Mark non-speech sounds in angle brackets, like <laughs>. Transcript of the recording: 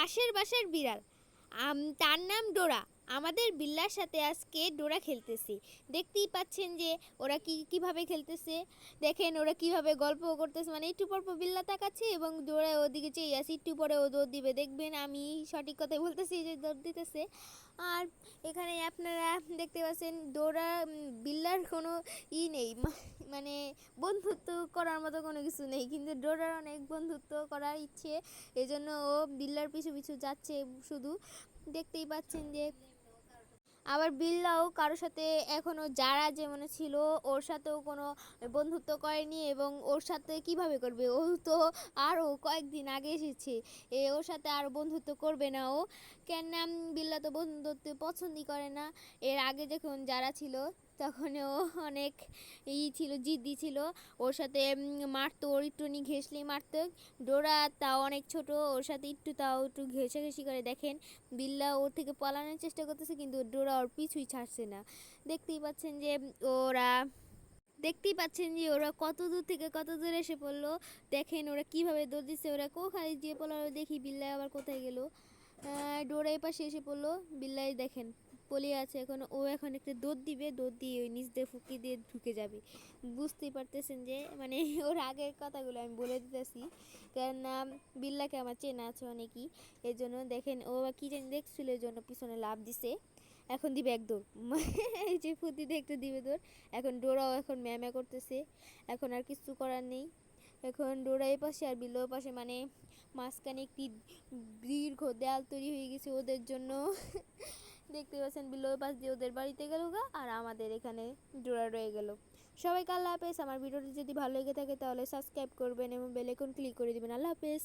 পাশের বাসার বিড়াল। তার নাম ডোরা। আমাদের বিল্লার সাথে আজকে ডোরা খেলতেছি। দেখতেই পাচ্ছেন যে ওরা কি, কীভাবে খেলতেছে। দেখেন ওরা কীভাবে গল্প করতেছে। মানে একটু পর বিল্লা তাকাচ্ছে এবং ডোরা ওদিকে চেয়ে আছে। একটু পরে ও দৌড় দিবে। দেখবেন আমি সঠিক কথাই বলতেছি যে দৌড় দিতেছে। আর এখানে আপনারা দেখতে পাচ্ছেন দৌড়া বিল্লার কোনো ই নেই। মানে বন্ধুত্ব করার মতো কোনো কিছু নেই। কিন্তু ডোরার অনেক বন্ধুত্ব করার ইচ্ছে। এজন্য ও বিল্লার পিছু পিছু যাচ্ছে শুধু। দেখতেই পাচ্ছেন যে আবার বিল্লাও কারোর সাথে এখনও যারা যেমন ছিল, ওর সাথেও কোনো বন্ধুত্ব করেনি এবং ওর সাথে কীভাবে করবে? ও তো আরও কয়েকদিন আগে এসেছে। এ ওর সাথে আর বন্ধুত্ব করবে না ও। কেন বিল্লা তো বন্ধুত্ব পছন্দই করে না। এর আগে যখন যারা ছিল তখন ও অনেক ই ছিল, জিদ্দি ছিল। ওর সাথে মারতো, ওর একটু নি ঘেসলেই মারতো। ডোরা তাও অনেক ছোট, ওর সাথে একটু তাও একটু ঘেঁষাঘেঁষি করে। দেখেন, বিল্লা ওর থেকে পালানোর চেষ্টা করতেছে, কিন্তু ডোরা ওর পিছুই ছাড়ছে না। দেখতেই পাচ্ছেন যে ওরা, দেখতেই পাচ্ছেন যে ওরা কত দূর থেকে কত দূর এসে পড়ল। দেখেন ওরা কীভাবে দৌড় দিচ্ছে, ওরা কোখানে গিয়ে পড়ল দেখি বিল্লাই আবার কোথায় গেল। ডোরা এই পাশে এসে পড়ল। বিল্লাই দেখেন, পলিয়ে আছে এখন। ও এখন একটা দৌড় দিবে দৌড় দিয়ে ওই নিচ দিয়ে ফুকি দিয়ে ঢুকে যাবে। বুঝতেই পারতেছেন যে মানে <laughs> ওর আগের কথাগুলো আমি বলে দিতেছি। কেননা বিল্লাকে আমার চেনা আছে অনেকই। এই জন্য দেখেন, ও কী জানি দেখছিল এই জন্য পিছনে লাভ দিছে। এখন দিবে এক দৌড়। <laughs> এই যে ফুটিতে একটু দিবে দৌড়। এখন ডোরাও এখন ম্যামা করতেছে। এখন আর কিছু করার নেই। এখন ডোরা এই পাশে আর বিল্লো পাশে মানে মাঝখানে একটি দীর্ঘ দেয়াল তৈরি হয়ে গেছে ওদের জন্য। দেখতে পাচ্ছেন বিল্লো পাশ দিয়ে ওদের বাড়িতে গেল গা, আর আমাদের এখানে জোড়া রয়ে গেল। সবাইকে আল্লাহ হাফেজ। আমার ভিডিওটি যদি ভালো লেগে থাকে তাহলে সাবস্ক্রাইব করবেন এবং বেলেকন ক্লিক করে দেবেন। আল্লাহ হাফেজ।